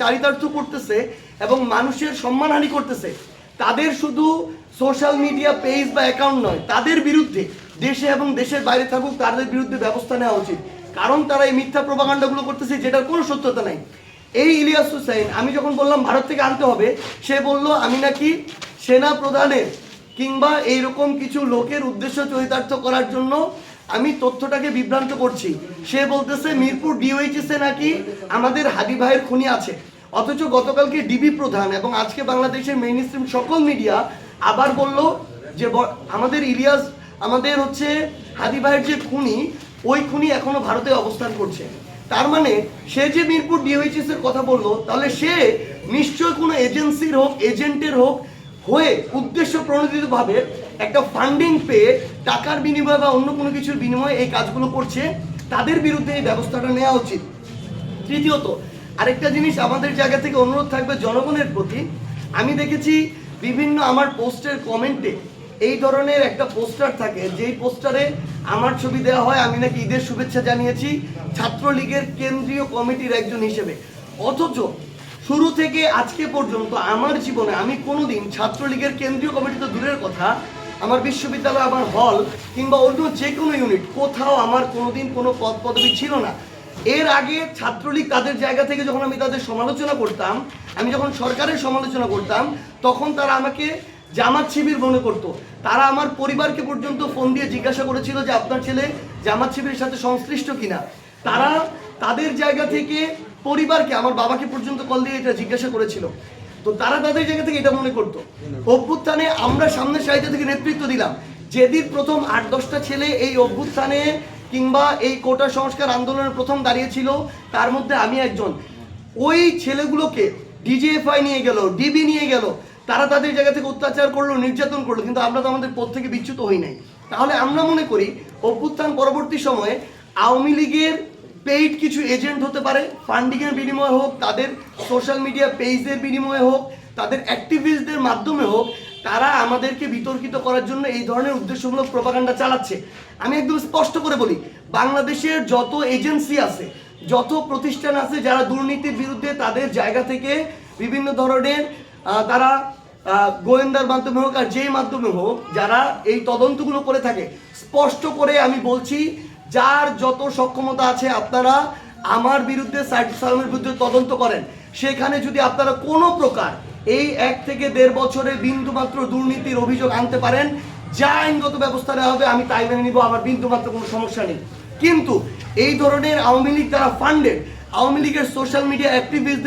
চারিতার্থ করতেছে এবং মানুষের সম্মানহানি করতেছে। তাদের শুধু সোশ্যাল মিডিয়া পেজ বা অ্যাকাউন্ট নয়, তাদের বিরুদ্ধে, দেশে এবং দেশের বাইরে থাকুক, তাদের বিরুদ্ধে ব্যবস্থা নেওয়া উচিত। কারণ তারা এই মিথ্যা প্রবাগান্ডাগুলো করতেছে, যেটার কোনো সত্যতা নাই। এই ইলিয়াস হুসাইন, আমি যখন বললাম ভারত থেকে আনতে হবে, সে বলল, আমি নাকি সেনা প্রধানের কিংবা এইরকম কিছু লোকের উদ্দেশ্য চরিতার্থ করার জন্য আমি তথ্যটাকে বিভ্রান্ত করছি। সে বলতেছে, মিরপুর ডিওএইচএস নাকি আমাদের হাদি ভাইয়ের খুনি আছে। অথচ গতকালকে ডিবি প্রধান এবং আজকে বাংলাদেশের মেইন স্ট্রিম সকল মিডিয়া আবার বলল যে আমাদের ইলিয়াস, আমাদের হচ্ছে হাদি ভাইয়ের যে খুনি, ওই খুনি এখনও ভারতে অবস্থান করছে। তার মানে সে যে মিরপুর ডিওএইচএস এর কথা বলল, তাহলে সে নিশ্চয় কোনো এজেন্সির হোক, এজেন্টের হোক, হয়ে উদ্দেশ্য প্রণোদিতভাবে একটা ফান্ডিং পেয়ে টাকার বিনিময়ে বা অন্য কোনো কিছুর বিনিময়ে এই কাজগুলো করছে, তাদের বিরুদ্ধে এই ব্যবস্থাটা নেওয়া উচিত। তৃতীয়ত, আরেকটা জিনিস আমাদের জায়গা থেকে অনুরোধ থাকবে জনগণের প্রতি। আমি দেখেছি বিভিন্ন আমার পোস্টের কমেন্টে এই ধরনের একটা পোস্টার থাকে, যেই পোস্টারে আমার ছবি দেওয়া হয়, আমি নাকি ঈদের শুভেচ্ছা জানিয়েছি ছাত্রলীগের কেন্দ্রীয় কমিটির একজন হিসেবে। অথচ শুরু থেকে আজকে পর্যন্ত আমার জীবনে আমি কোনোদিন ছাত্রলীগের কেন্দ্রীয় কমিটি তো দূরের কথা আমার বিশ্ববিদ্যালয়, আমার হল, কিংবা অন্য যে কোনো ইউনিট কোথাও আমার কোনোদিন কোনো পদ পদবি ছিল না। এর আগে ছাত্রলীগ তাদের জায়গা থেকে যখন আমি তাদের সমালোচনা করতাম, আমি যখন সরকারের সমালোচনা করতাম, তখন তারা আমাকে জামাত শিবির মনে করতো। তারা আমার পরিবারকে পর্যন্ত ফোন দিয়ে জিজ্ঞাসা করেছিল যে আপনার ছেলে জামাত শিবিরের সাথে সংশ্লিষ্ট কিনা। তারা তাদের জায়গা থেকে পরিবারকে, আমার বাবাকে পর্যন্ত কল দিয়ে এটা জিজ্ঞাসা করেছিল। তো তারা তাদের জায়গা থেকে এটা মনে করতো। অভ্যুত্থানে আমরা সামনের সাহিত্য থেকে নেতৃত্ব দিলাম। যেদিন প্রথম আট, দশটা ছেলে এই অভ্যুত্থানে কিংবা এই কোটা সংস্কার আন্দোলনের প্রথম দাঁড়িয়েছিল তার মধ্যে আমি একজন। ওই ছেলেগুলোকে ডিজিএফআই নিয়ে গেল, ডিবি নিয়ে গেল। তারা তাদের জায়গা থেকে অত্যাচার করল, নির্যাতন করল, কিন্তু আমরা তো আমাদের পথ থেকে বিচ্যুত হই নাই। তাহলে আমরা মনে করি অভ্যুত্থান পরবর্তী সময়ে আওয়ামী লীগের পেইড কিছু এজেন্ট হতে পারে ফান্ডিংয়ের বিনিময়ে হোক, তাদের সোশ্যাল মিডিয়া পেজের বিনিময়ে হোক, তাদের অ্যাক্টিভিস্টদের মাধ্যমে হোক, তারা আমাদেরকে বিতর্কিত করার জন্য এই ধরনের উদ্দেশ্যমূলক প্রপাগান্ডা চালাচ্ছে। আমি একদম স্পষ্ট করে বলি, বাংলাদেশের যত এজেন্সি আছে, যত প্রতিষ্ঠান আছে যারা দুর্নীতির বিরুদ্ধে তাদের জায়গা থেকে বিভিন্ন ধরনের তারা গোয়েন্দার মাধ্যমে হোক আর যেই মাধ্যমে হোক, যারা এই তদন্তগুলো করে থাকে, স্পষ্ট করে আমি বলছি যার যত সক্ষমতা আছে আপনারা আমার বিরুদ্ধে সাইদ সালামের বিরুদ্ধে তদন্ত করেন। সেখানে যদি আপনারা কোনো প্রকার এই এক থেকে দেড় বছরে বিন্দুমাত্র দুর্নীতির অভিযোগ আনতে পারেন, যা আইনগত ব্যবস্থা নেওয়া হবে, আমি তাই মেনে নিব, আমার বিন্দুমাত্র কোনো সমস্যা নেই। কিন্তু এই ধরনের আওয়ামী লীগ তারা ফান্ডেড আওয়ামী লীগের সোশ্যাল মিডিয়া অ্যাক্টিভিস্টদের